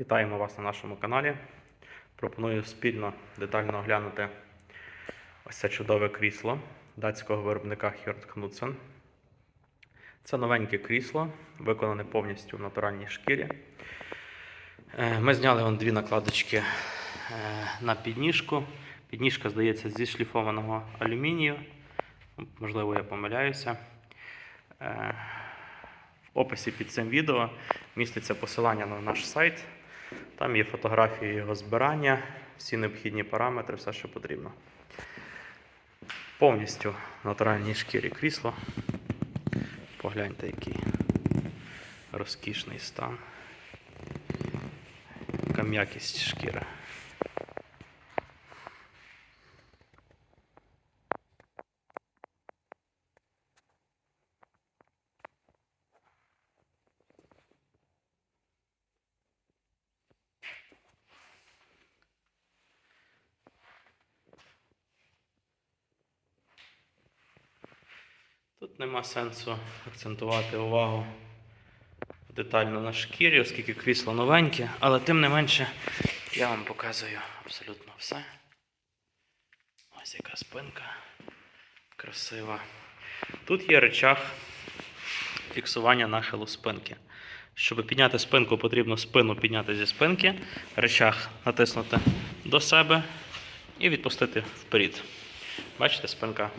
Вітаємо вас на нашому каналі. Пропоную спільно детально оглянути ось це чудове крісло датського виробника Hjort Knudsen. Це новеньке крісло, виконане повністю в натуральній шкірі. Е, Ми зняли вон дві накладочки е, на підніжку. Підніжка, здається, зі шліфованого алюмінію. Можливо, я помиляюся. Е, В описі під цим відео міститься посилання на наш сайт. Там є фотографії його збирання, всі необхідні параметри, все, що потрібно. Повністю натуральній шкірі крісло. Погляньте, який розкішний стан. Яка м'якість шкіри. Тут нема сенсу акцентувати увагу детально на шкірі, оскільки крісло новеньке, але тим не менше я вам показую абсолютно все. Ось яка спинка красива. Тут є речах фіксування нахилу спинки. Щоб підняти спинку, потрібно спину підняти зі спинки, речах натиснути до себе і відпустити вперед. Бачите, спинка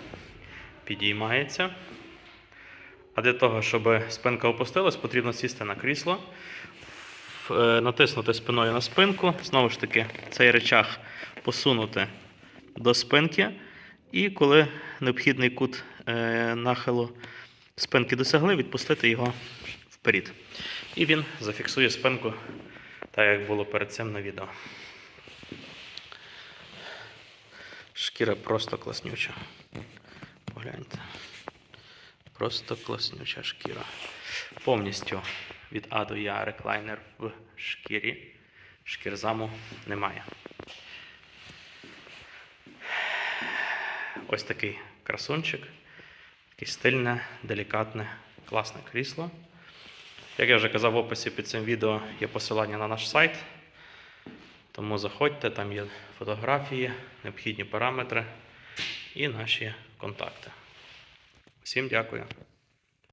підіймається. А для того, щоб спинка опустилась, потрібно сісти на крісло, е, натиснути спиною на спинку. Знову ж таки, цей речах посунути до спинки. І коли необхідний кут е, нахилу спинки досягли, відпустити його вперед. І він зафіксує спинку, так як було перед цим на відео. Шкіра просто класнюча. Погляньте. Просто класнюча шкіра. Повністю від А до Я реклайнер в шкірі. Шкірзаму немає. Ось такий красунчик. Такий стильне, делікатне, класне крісло. Як я вже казав в описі під цим відео є посилання на наш сайт. Тому заходьте, там є фотографії, необхідні параметри і наші контакти. Всім дякую.